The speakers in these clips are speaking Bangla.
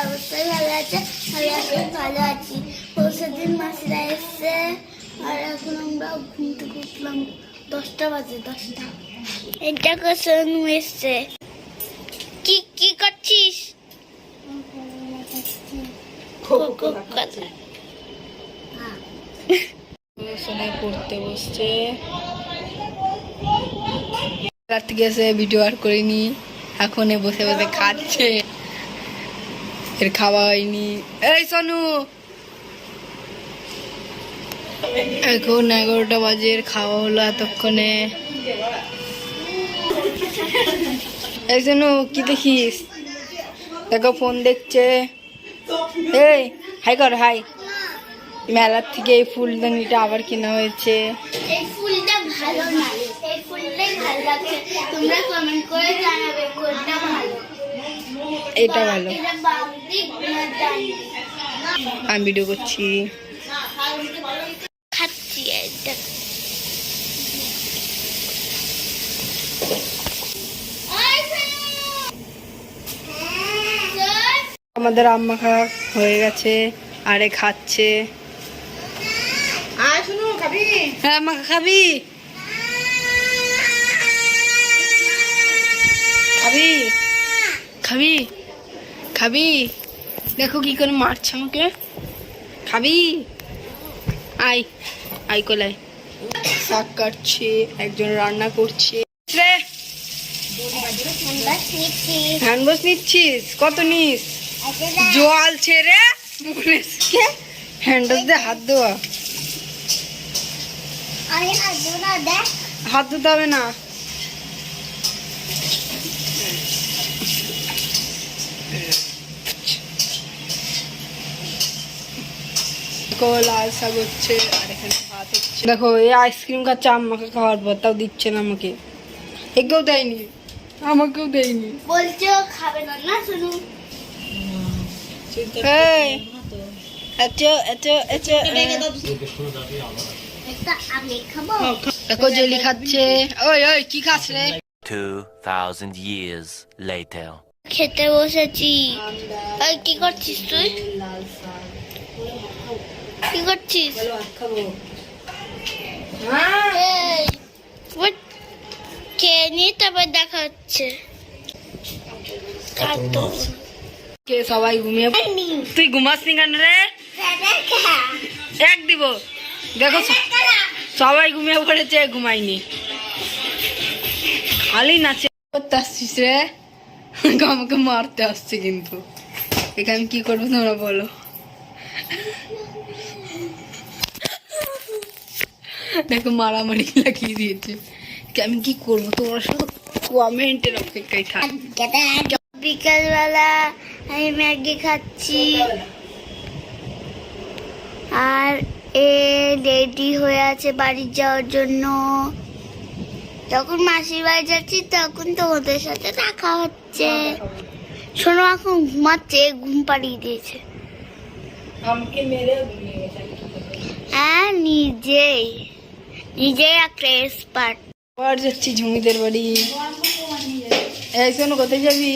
সবাই কেমন আছে। ভালো আছে ভালো আছি। পরশুর দিন মাসিরা এসছে। আর এখন আমরা ঘুম থেকে উঠলাম দশটা বাজে দশটা। এটা কোশন এসছে। কি কি করছিস? কোকো কথা পড়তে বসছে। রাত এসে ভিডিও আর করিনি। এখন বসে বসে খাচ্ছে। এর খাওয়া হয়নি এই সোনু! এখন এগারোটা বাজে এর খাওয়া হলো এতক্ষণে। এই সোনু কি দেখিস? দেখো ফোন দেখছে। এই হাই কর হাই। মেলার থেকে এই ফুলদানিটা আবার কেনা হয়েছে। এই ফুলটা ভালো না। এই ফুলটাই ভালো লাগছে। তোমরা কমেন্ট করে জানাবে কোনটা ভালো। এটা ভালো। আমি ভিডিও করছি। খাচ্ছি আমাদের আম্মা খাওয়া হয়ে গেছে আরে খাচ্ছে। হ্যাঁ খাবি। খাবি। খাবি। খাবি। দেখো কি করে মারছে আমাকে। খাবি? আই আই কোলাই শাক কাটছে একজন রান্না করছে। রে! হ্যান্ড নিচ্ছিস? কত নিস? জল ছেড়ে মুখে হ্যান্ড ওয়াশ দিয়ে হাত ধোয়া। হাত ধুতে হবে না। দেখো লাল শাক হচ্ছে আর এখানে ভাত হচ্ছে। দেখো এই আইসক্রিম খাচ্ছে আম্মাকে খাওয়ার পর তাও দিচ্ছে না আমাকে। একেও দেয়নি। আমাকেও দেয়নি। বলছো খাবে না না শুনুন দেখো জেলি খাচ্ছে। ওই ওই কি খাস রে? 2,000 years later. খেতে বসেছি। কি করছিস তুই? কি করছিস খেয়ে তারপর দেখা হচ্ছে কে সবাই ঘুমিয়ে তুই ঘুমাস নি কেন রে? এক দিব। দেখো সবাই ঘুমিয়ে পড়েছে ঘুমাইনি খালি নাচে করতে আসছিস রে। আমাকে মারতে আসছে কিন্তু। এখানে কি করব তোমরা বলো। দেখো মারামারি লাগিয়ে দিয়েছে। আমি কি করব? তোমার শুধু কমেন্টের অপেক্ষায় থাক। বিকালবেলা আমি ম্যাগি খাচ্ছি। আর এ রেডি হয়ে আছে বাড়ি যাওয়ার জন্য। যখন মাসির বাড়ি যাচ্ছি তখন তোমাদের সাথে দেখা হচ্ছে। শোনো এখন ঘুমাচ্ছে ঘুম পাড়িয়ে দিয়েছে। হ্যাঁ নিজেই। আবার যাচ্ছি বাড়ি। কোথায় যাবি?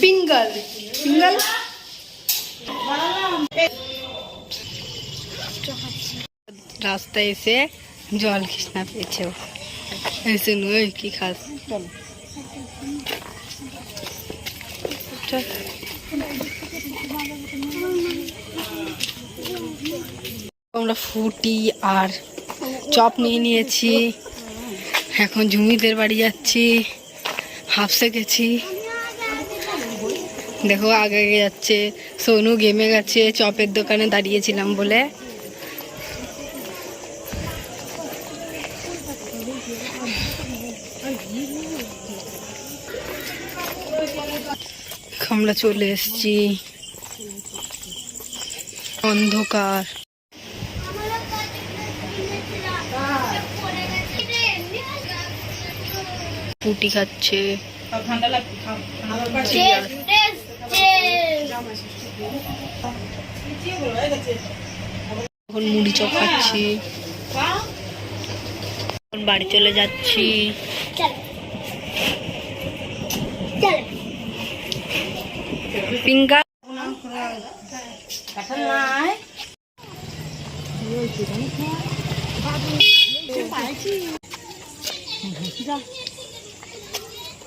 পিঙ্গল। রাস্তায় এসে জল কৃষ্ণা পেয়েছে। কি খাস? আমরা ফুটি আর চপ নিয়ে নিয়েছি। এখন ঝুমিদের বাড়ি যাচ্ছি হাফসে গেছি দেখো আগে আগে যাচ্ছে, সোনু গেমে গেছে, চপের দোকানে দাঁড়িয়েছিলাম বলে। আমরা চলে এসেছি। অন্ধকার। ফুটি খাচ্ছে। এখন মুড়ি চপ খাচ্ছি। এখন বাড়ি চলে যাচ্ছি। চল চল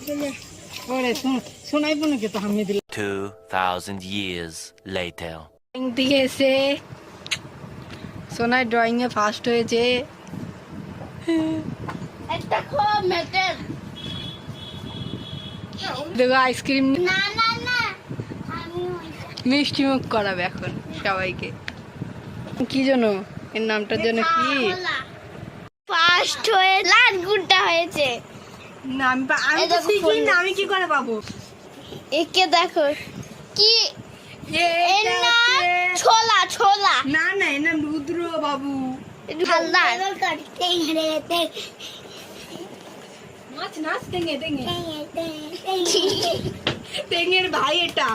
পিঙ্কা শোনাই বোন কে তো আমি দিলাম 2,000 years later. ড্রয়িং থেকে এসে সোনাই ড্রয়িং এ ফার্স্ট হয়েছে। একটা খো মেটের দেখো আইসক্রিম না না না। মিষ্টি মুখ করাবে এখন সবাইকে। কি জন্য এর নামটার জন্য কি? ফার্স্ট হয়ে লাল গুড়টা হয়েছে। না আমি আমি তো দেখো না আমি কি করে পাবো? একে দেখো। কি? এর নাম ছোলা ছোলা। না না এর নাম রুদ্র বাবু। হালদার। নাচ নাচ টেঙে টেঙে টেঙের ভাই এটা।